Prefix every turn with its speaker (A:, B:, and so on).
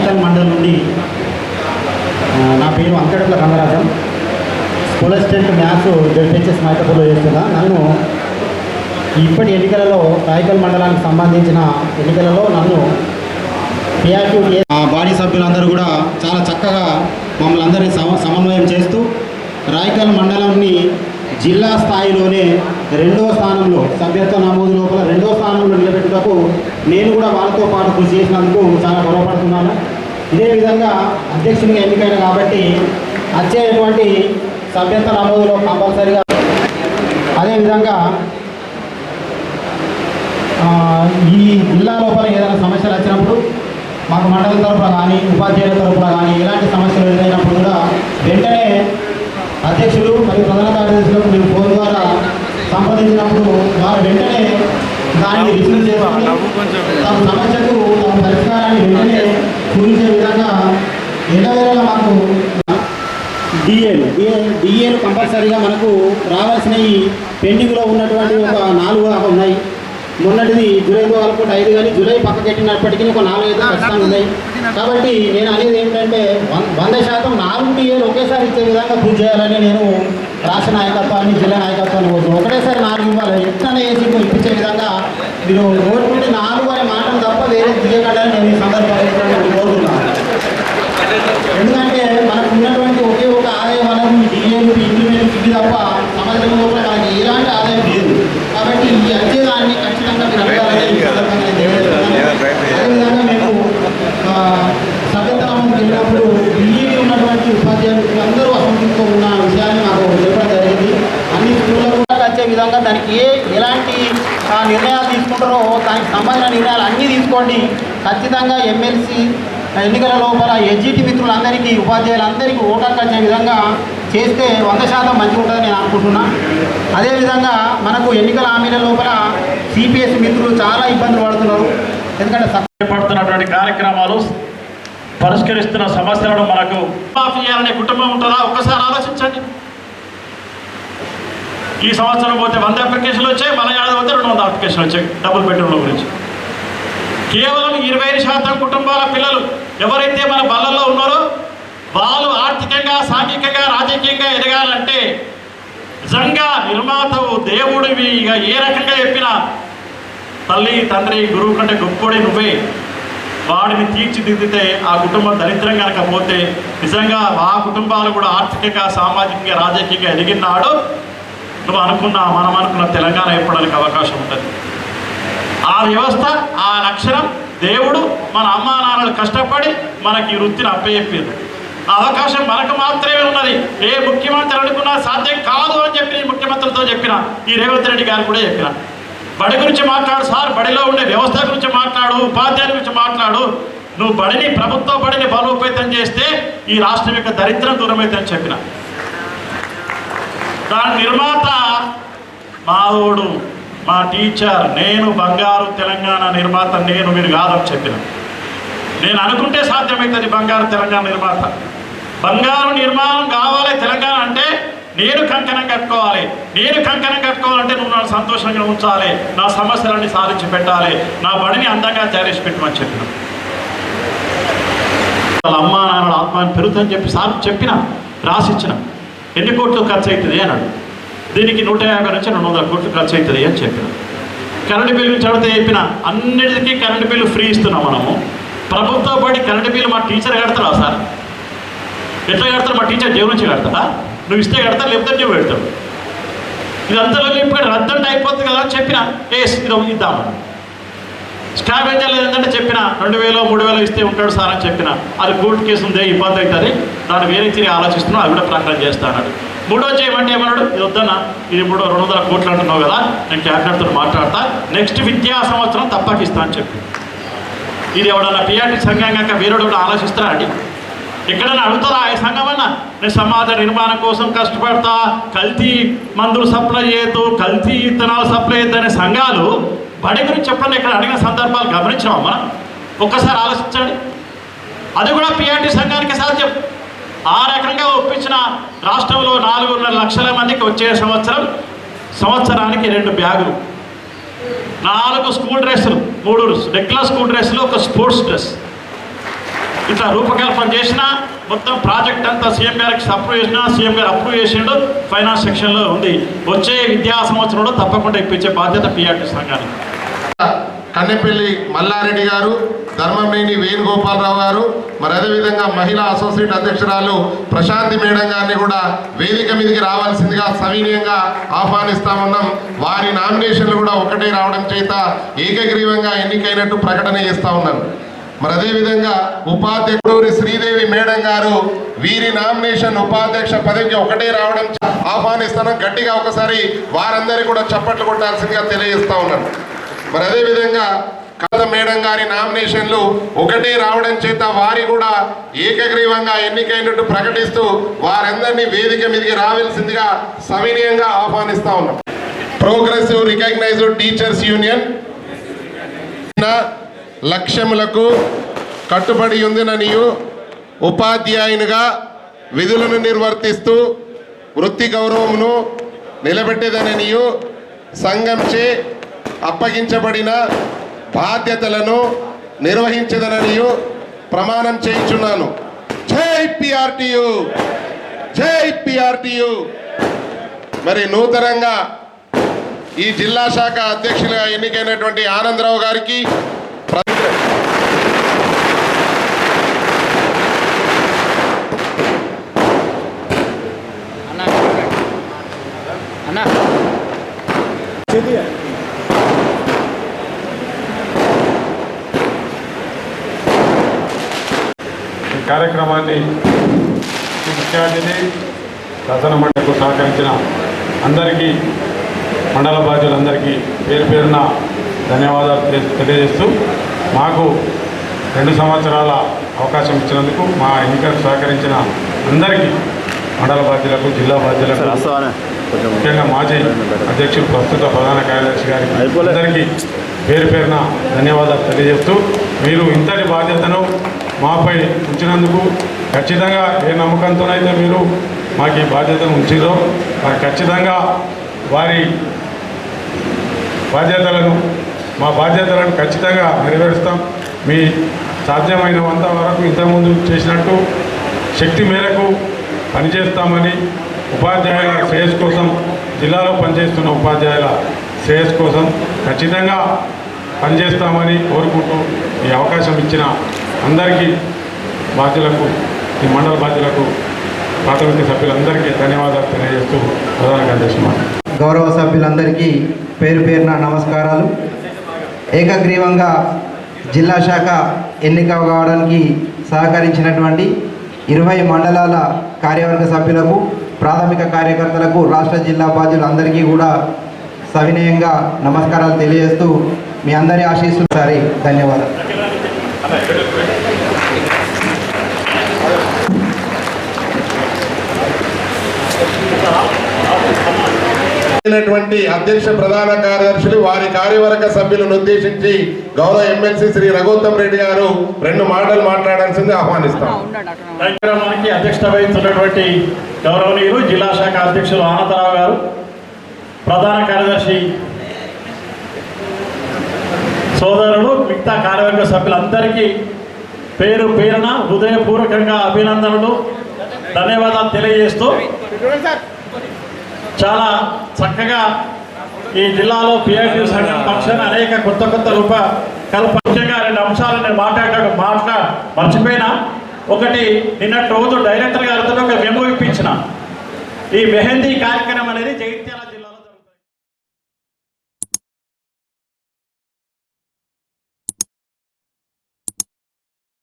A: Michael మండలి నుండి నా పేరు Ankadala Rangarajam school assistant maths ZPHS మైకపూర్లో చేస్తున్నా. నన్ను ఇప్పటి ఎన్నికలలో రాయకల్ మండలానికి సంబంధించిన ఎన్నికలలో నన్ను పిఆర్క్యూటీఏ బాడీ సభ్యులందరూ కూడా చాలా చక్కగా మమ్మల్ని అందరినీ సమన్వయం చేస్తూ రాయకల్ మండలాన్ని జిల్లా స్థాయిలోనే రెండవ స్థానంలో సభ్యత్వ నమోదు లోపల రెండవ స్థానంలో నిలబెట్టుటకు నేను కూడా వాళ్ళతో పాటు కృషి చేసినందుకు చాలా గొడవపడుతున్నాను ఇదే విధంగా అధ్యక్షునిగా ఎన్నికైన కాబట్టి వచ్చేటువంటి సభ్యత్వ నమోదులో కంపల్సరిగా అదేవిధంగా ఈ జిల్లా లోపల ఏదైనా సమస్యలు వచ్చినప్పుడు మాకు మండల తరఫున కానీ ఉపాధ్యాయుల తరఫున కానీ ఎలాంటి సమస్యలు ఎదురైనప్పుడు కూడా వెంటనే అధ్యక్షులు మరియు ప్రధాన కార్యదర్శులకు మీరు ఫోన్ ద్వారా సంప్రదించినప్పుడు వారు వెంటనే దాన్ని రిసీవ్ చేసుకుని తమ సమస్యకు తమ పరిష్కారాన్ని వెంటనే చూపించే విధంగా ఎల్లవేళలా మాకు డిఏలు డిఏలు కంపల్సరీగా మనకు రావాల్సినవి పెండింగ్లో ఉన్నటువంటి ఒక నాలుగు ఉన్నాయి. మొన్నటిది జూలైతో కలుపుకుంటే ఐదు కానీ జూలై పక్కకెట్టినప్పటికీ ఒక నాలుగు అయితే ఖచ్చితంగా ఉన్నాయి. కాబట్టి నేను అనేది ఏంటంటే వంద శాతం నాలుగు డిఏలు ఒకేసారి ఇచ్చే విధంగా పూజ చేయాలని నేను రాష్ట్ర నాయకత్వాన్ని జిల్లా నాయకత్వాన్ని కోరుతున్నాను. ఒకటేసారి నాలుగు ఇవ్వాలి. ఎట్లనే వేసి ఇప్పించే విధంగా మీరు కోరుకుంటే నాలుగు అనే మాటను తప్ప వేరే తీయకండి నేను ఈ సందర్భంగా కోరుతున్నాను ఎందుకంటే మనకు ఉన్నటువంటి ఒకే ఒక ఆదాయ వనరు ఈ డిఏలు ఇంక్రిమెంట్ ఇవి తప్ప సమాజంలో కూడా మనకి ఎలాంటి ఆదాయం లేదు కాబట్టి ఈ వచ్చేదాన్ని ఖచ్చితంగా మీరు అడగాలని ఈ సందర్భంగా నేను తెలియజేస్తున్నాను. అదేవిధంగా మేము ఆ, సభ్యత్వం వెళ్ళినప్పుడు డిఏ ఉన్నటువంటి ఉపాధ్యాయులు అందరూ అసంతృప్తితో ఉన్న విషయాన్ని మాకు చెప్పడం జరిగింది అన్ని స్కూళ్ళకు కూడా వచ్చే విధంగా దానికి ఏ ఎలాంటి ఆ, నిర్ణయాలు తీసుకుంటారో దానికి సంబంధించిన నిర్ణయాలు అన్నీ తీసుకోండి. ఖచ్చితంగా ఎమ్మెల్సీ ఎన్నికల లోపల ఎడ్జిటి మిత్రులందరికీ ఉపాధ్యాయులందరికీ ఓటర్కి వచ్చే విధంగా చేస్తే వంద శాతం మంచిగా ఉంటుందని నేను అనుకుంటున్నా. అదేవిధంగా మనకు ఎన్నికల హామీల లోపల సిపిఎస్ మిత్రులు చాలా ఇబ్బందులు పడుతున్నారు. ఎందుకంటే సబ్
B: చేపడుతున్నటువంటి కార్యక్రమాలు పరిష్కరిస్తున్న సమస్యలను మనకు మాఫీ చేయాలనే కుటుంబం ఉంటుందా? ఒక్కసారి ఆలోచించండి. ఈ సంవత్సరం పోతే వంద అప్లికేషన్లు వచ్చాయి మన ఏడాది పోతే రెండు వందల అప్లికేషన్లు వచ్చాయి డబుల్ బెడ్రూమ్ల గురించి. కేవలం ఇరవై ఐదు శాతం కుటుంబాల పిల్లలు ఎవరైతే మన బళ్ళల్లో ఉన్నారో వాళ్ళు ఆర్థికంగా సాంఘికంగా రాజకీయంగా ఎదగాలంటే నిజంగా నిర్మాతవు దేవుడివి. ఇక ఏ రకంగా చెప్పినా తల్లి తండ్రి గురువు కంటే గొప్పోడి నువ్వే. వాడిని తీర్చిదిద్దితే ఆ కుటుంబం దరిద్రం కనుక పోతే నిజంగా ఆ కుటుంబాలు కూడా ఆర్థికంగా సామాజికంగా రాజకీయంగా ఎదిగినాడు నువ్వు అనుకున్న మనం అనుకున్న తెలంగాణ ఏర్పడడానికి అవకాశం ఉంటుంది. ఆ వ్యవస్థ ఆ లక్షణం దేవుడు మన అమ్మా నాన్నలు కష్టపడి మనకి ఈ వృత్తిని అప్పచెప్పారు ఆ అవకాశం మనకు మాత్రమే ఉన్నది. ఏ ముఖ్యమంత్రి అనుకున్నా సాధ్యం కాదు అని చెప్పి ముఖ్యమంత్రితో చెప్పిన ఈ రేవంత్ రెడ్డి గారు కూడా చెప్పిన. బడి గురించి మాట్లాడు సార్ బడిలో ఉండే వ్యవస్థ గురించి మాట్లాడు ఉపాధ్యాయుల గురించి మాట్లాడు. నువ్వు బడిని ప్రభుత్వ బడిని బలోపేతం చేస్తే ఈ రాష్ట్రం యొక్క దరిద్రం దూరమైతే అని చెప్పిన. దాని నిర్మాత మావోడు మా టీచర్ నేను బంగారు తెలంగాణ నిర్మాత నేను మీరు కాదని చెప్పిన. నేను అనుకుంటే సాధ్యమవుతుంది బంగారు తెలంగాణ నిర్మాత. బంగారు నిర్మాణం కావాలి తెలంగాణ అంటే నేను కంకణం కట్టుకోవాలి. నేను కంకణం కట్టుకోవాలంటే నువ్వు నన్ను సంతోషంగా ఉంచాలి. నా సమస్యలన్నీ సాధించి పెట్టాలి. నా బడిని అందంగా తయారేసి పెట్టమని చెప్పిన. వాళ్ళ అమ్మా నాన్న ఆత్మాన్ని పెరుగుతుందని చెప్పి సార్ చెప్పిన రాసిచ్చిన. ఎన్ని కోట్లు ఖర్చు అవుతుంది అన్నాడు దీనికి నూట యాభై నుంచి రెండు వందల కోట్లు ఖర్చు అవుతుంది అని చెప్పిన. కరెంటు బిల్లు చదివితే చెప్పిన అన్నిటికీ కరెంటు బిల్లు ఫ్రీ ఇస్తున్నాం మనము. ప్రభుత్వ బడి కరెంటు బిల్లు మా టీచర్ కడతారా సార్? ఎట్లా కడతారు? మా టీచర్ జేబు నుంచి కడతారా? నువ్వు ఇస్తే కడతా లేకపోతే నువ్వు పెడతావు. ఇదంతా ఇప్పుడు రద్దంటే అయిపోతుంది కదా అని చెప్పిన. ఏ ఇది ఇద్దామని స్కావెంజర్ లేదంటే చెప్పిన రెండు వేలు మూడు వేలు ఇస్తే ఉంటాడు సార్ అని చెప్పిన. అది కోర్టు కేసు ఉందే ఇబ్బంది అవుతుంది. దాన్ని వేరే తిరిగి ఆలోచిస్తున్నాం అది కూడా ప్రకటన చేస్తాడు మూడో చేయమంటే ఏమన్నాడు? ఇది వద్దన్నా ఇది మూడో రెండు వందల కోట్లు అంటున్నావు కదా నేను క్యాబినెట్తో మాట్లాడతా నెక్స్ట్ విద్యా సంవత్సరం తప్పక ఇస్తా అని చెప్పి. ఇది ఎవడన్నా పిఆర్టీ సంఘం కాక వేరేడు కూడా ఆలోచిస్తారా అండి? ఎక్కడైనా అడుగుతారా? ఆ సంఘం అన్న? నేను సమాజ నిర్మాణం కోసం కష్టపడతా కల్తీ మందులు సప్లై చేయొద్దు కల్తీ విత్తనాలు సప్లై చేయొద్దు అనే సంఘాలు బడి గురించి చెప్పండి ఇక్కడ అడిగిన సందర్భాలు గమనించినాం మనం? ఒక్కసారి ఆలోచించండి. అది కూడా పిఆర్టీ సంఘానికి సాధ్యం. ఆ రకంగా ఒప్పించిన రాష్ట్రంలో నాలుగున్నర లక్షల మందికి వచ్చే సంవత్సరం సంవత్సరానికి రెండు బ్యాగులు. నాలుగు స్కూల్ డ్రెస్సులు మూడు రెగ్యులర్ స్కూల్ డ్రెస్సులు ఒక స్పోర్ట్స్ డ్రెస్. ఇట్లా రూపకల్పన చేసిన మొత్తం ప్రాజెక్ట్ అంతా సీఎం గారికి అప్రూవ్ చేసినా సీఎం గారు అప్రూవ్ చేసిండు ఫైనాన్స్ సెక్షన్లో ఉంది. వచ్చే విద్యా సంవత్సరంలో తప్పకుండా ఇప్పించే బాధ్యత పిఆర్టీ సంఘానికి.
C: కన్నెపల్లి మల్లారెడ్డి గారు ధర్మంనేని వేణుగోపాలరావు గారు మరి అదేవిధంగా మహిళా అసోసియేట్ అధ్యక్షురాలు ప్రశాంతి మేడం గారిని కూడా వేదిక మీదకి రావాల్సిందిగా సవినీయంగా ఆహ్వానిస్తా ఉన్నాం. వారి నామినేషన్లు కూడా ఒకటే రావడం చేత ఏకగ్రీవంగా ఎన్నికైనట్టు ప్రకటన చేస్తా ఉన్నాను మరి అదేవిధంగా ఉపాధ్యక్షుడూరి శ్రీదేవి మేడం గారు వీరి నామినేషన్ ఉపాధ్యక్ష పదవికి ఒకటే రావడం ఆహ్వానిస్తాను. గట్టిగా ఒకసారి వారందరికీ కూడా చప్పట్లు కొట్టాల్సిందిగా తెలియజేస్తా ఉన్నాను. మరి అదేవిధంగా కథ మేడం గారి నామినేషన్లు ఒకటే రావడం చేత వారి కూడా ఏకగ్రీవంగా ఎన్నికైనట్టు ప్రకటిస్తూ వారందరినీ వేదిక మీదకి రావాల్సిందిగా సవినీయంగా ఆహ్వానిస్తా ఉన్నాం. ప్రోగ్రెసివ్ రికగ్నైజ్డ్ టీచర్స్ యూనియన్ లక్ష్యములకు కట్టుబడి ఉందిననియు ఉపాధ్యాయునిగా విధులను నిర్వర్తిస్తూ వృత్తి గౌరవమును నిలబెట్టేదననియు సంఘంచే అప్పగించబడిన బాధ్యతలను నిర్వహించదననియు ప్రమాణం చేయించున్నాను. జై పిఆర్టీయు! జై పిఆర్టీయు! మరి నూతనంగా ఈ జిల్లా శాఖ అధ్యక్షులుగా ఎన్నికైనటువంటి ఆనందరావు గారికి ప్ర-
D: ఈ కార్యక్రమాన్ని ముఖ్య అతిథి శాసన మండలికి సహకరించిన అందరికీ మండల బాధ్యులందరికీ పేరు పేరున ధన్యవాదాలు తెలి- తెలియజేస్తూ మాకు రెండు సంవత్సరాల అవకాశం ఇచ్చినందుకు మా ఎన్నికలకు సహకరించిన అందరికీ మండల బాధ్యులకు జిల్లా బాధ్యులకు ముఖ్యంగా మాజీ అధ్యక్షుడు ప్రస్తుత ప్రధాన కార్యదర్శి గారికి అందరికీ పేరు పేరున ధన్యవాదాలు తెలియజేస్తూ మీరు ఇంతటి బాధ్యతను మాపై ఉంచినందుకు ఖచ్చితంగా ఏ నమ్మకంతోనైతే మీరు మాకు ఈ బాధ్యతను ఉంచిరో మరి ఖచ్చితంగా వారి బాధ్యతలను మా బాధ్యతలను ఖచ్చితంగా నెరవేరుస్తాం. మీ సాధ్యమైనంత వరకు ఇంతకుముందు చేసినట్టు శక్తి మేరకు పనిచేస్తామని ఉపాధ్యాయుల శ్రేయస్ కోసం జిల్లాలో పనిచేస్తున్న ఉపాధ్యాయుల శ్రేయస్ కోసం ఖచ్చితంగా పనిచేస్తామని కోరుకుంటూ ఈ అవకాశం ఇచ్చిన అందరికీ బాధ్యులకు ఈ మండల బాధ్యులకు ప్రాథమిక సభ్యులందరికీ ధన్యవాదాలు తెలియజేస్తూ ప్రధాన కార్యదర్శి
E: గౌరవ సభ్యులందరికీ పేరు పేరున నమస్కారాలు. ఏకగ్రీవంగా జిల్లా శాఖ ఎన్నిక కావడానికి సహకరించినటువంటి ఇరవై మండలాల కార్యవర్గ సభ్యులకు ప్రాథమిక కార్యకర్తలకు రాష్ట్ర జిల్లా బాధ్యులందరికీ కూడా సవినయంగా నమస్కారాలు తెలియజేస్తూ మీ అందరి ఆశీస్సులు సరే. ధన్యవాదాలు.
C: అధ్యక్ష ప్రధాన కార్యదర్శులు వారి కార్యవర్గ సభ్యులను ఉద్దేశించి గౌరవ ఎమ్మెల్సీ శ్రీ రఘోత్తమ్ రెడ్డి గారు రెండు మాటలు మాట్లాడాల్సింది ఆహ్వానిస్తాం.
B: కార్యక్రమానికి అధ్యక్షత వహిస్తున్నటువంటి గౌరవనీయులు జిల్లా శాఖ అధ్యక్షులు ఆనందరావు గారు ప్రధాన కార్యదర్శి సోదరులు మిగతా కార్యవర్గ సభ్యులందరికీ పేరు పేరున హృదయపూర్వకంగా అభినందనలు. ధన్యవాదాలు తెలియజేస్తూ చాలా చక్కగా ఈ జిల్లాలో పిఐటి సంఘం పక్షాన అనేక కొత్త కొత్త రూప కల్ప ముఖ్యంగా రెండు అంశాలు నేను మాట్లాడటం మాట్లా మర్చిపోయినా. ఒకటి నిన్నటి రోజు డైరెక్టర్ గారితో ఒక మెమో ఇప్పించిన. ఈ మెహందీ కార్యక్రమం అనేది